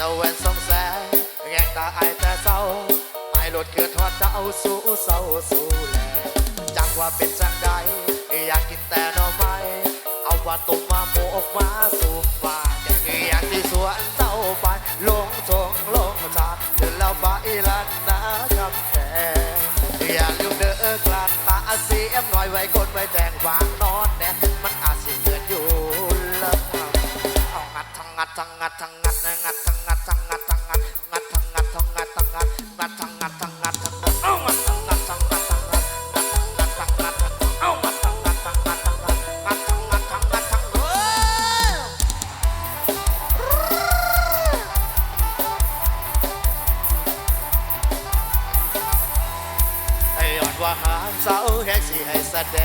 ตะเวนสองแสงแงงตาไอายแต่เศร้าไอหลดเกิดทอดเจ้าสู้เศร้าสู้แลจักว่าเป็นจังใดอยากกินแต่หน่อไม้เอาว่าตุ่มมาโมกมาสูบว่าแกอยากที่สวนเจ้าไปลงทงลงทางเดินแล้วไปลันนาคำแพงอย่าลืมเด้อกลานตาเสียมหน่อยไว้คนไว้แดงวางนอนแน่มันอาจสิเกิดอยู่ละครับเอางัดทั้งงัดทั้งงัดทั้งงัดงัด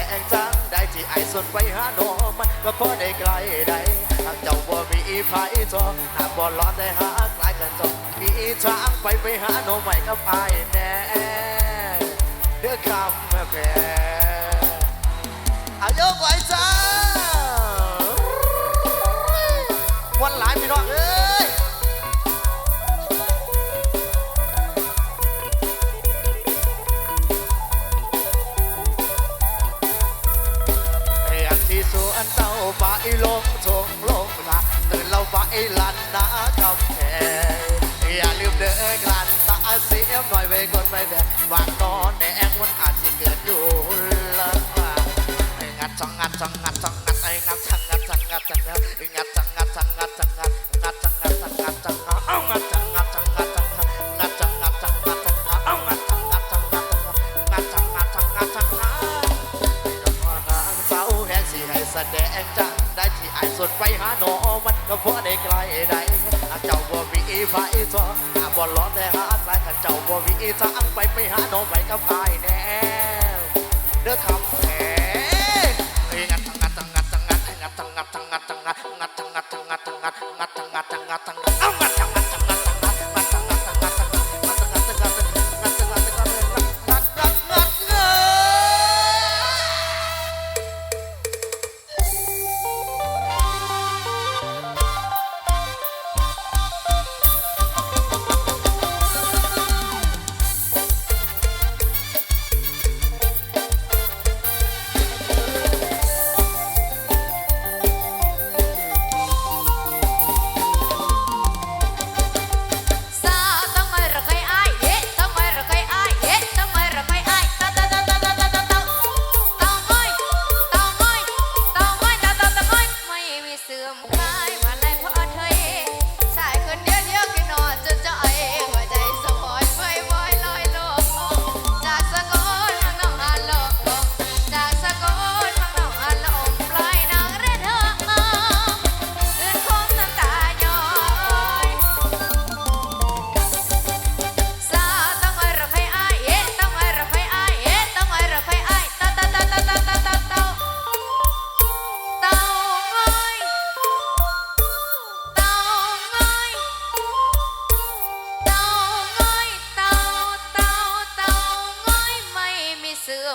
แสดงจังได้ที่ไอ้ส่วนไปหาโนมันก็พอได้ไกลได้หากเจ้าบ่มีไผจอหากบ่รอดได้หาไกลกันจอมีทางไปไปหาโนใหม่กับไอ้แน่เด้อคำแพงอายกไว้จ้าวันหลายพี่น้องเอ้ กที่สวนเต้าไปลงทงลงละตื่นเราไปลันนากำแพงอย่าลืมเด้อกลันตาเสียมหน่อยไว้ก่อนไปแบบวางนอนแนงมันอาจสิเกิดอยู่ละว่าไอ้งัดจังงัดจังงัดจังงัดไอ้งัดจังงัดจังงัดจังงัดไอ้งัดจังงัดจังงัดจังงัดงัดจังงัดจังงัดจังงัด สุดไปหาหนอมันก็พอได้ไกลใดเจ้าบ่มีไฟซอหากบ่ร้อนแต่หาสายกันเจ้าบ่มีสังไปไปหาหนอไปกับไอ้แน่เด้อคำแหงงัดงัดงงัดงัดงงัดงัดงงัดงัดงัดงงัดงัดงงัดงัดงงัดงัดงัดงงัดงัดงงัดงัดงงัดงัดงัดงงัดงัดงงัดงัดงงัดงัดงัดงัดงงัดงัดงงัดงัดงงั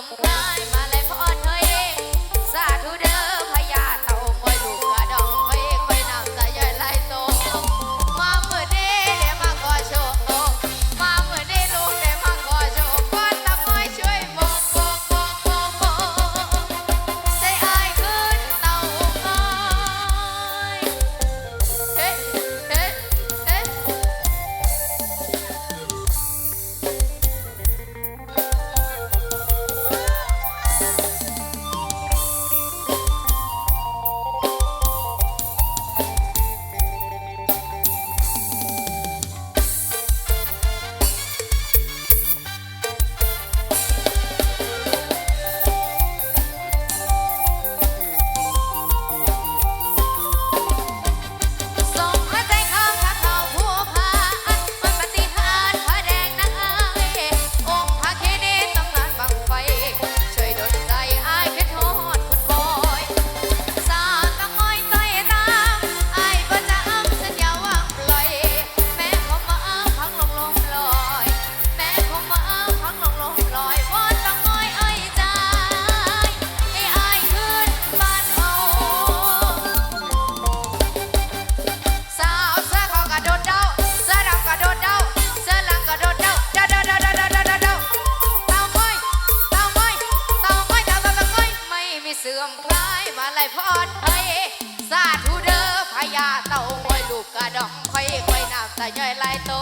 my life. ไหลพรเฮ้ยสาธุเด้อพญาเต่าคอยลูกกระดองคอยคอยน้ำตาย่อยไหลโต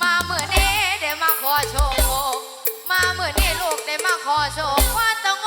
มาเมื่อนี้ได้มาขอโชคมาเมื่อนี้ลูกได้มาขอโชคว่าต้อง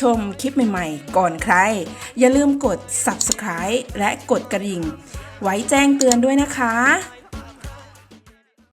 ชมคลิปใหม่ๆ ก่อนใคร อย่าลืมกด subscribe และกดกระดิ่ง ไว้แจ้งเตือนด้วยนะคะ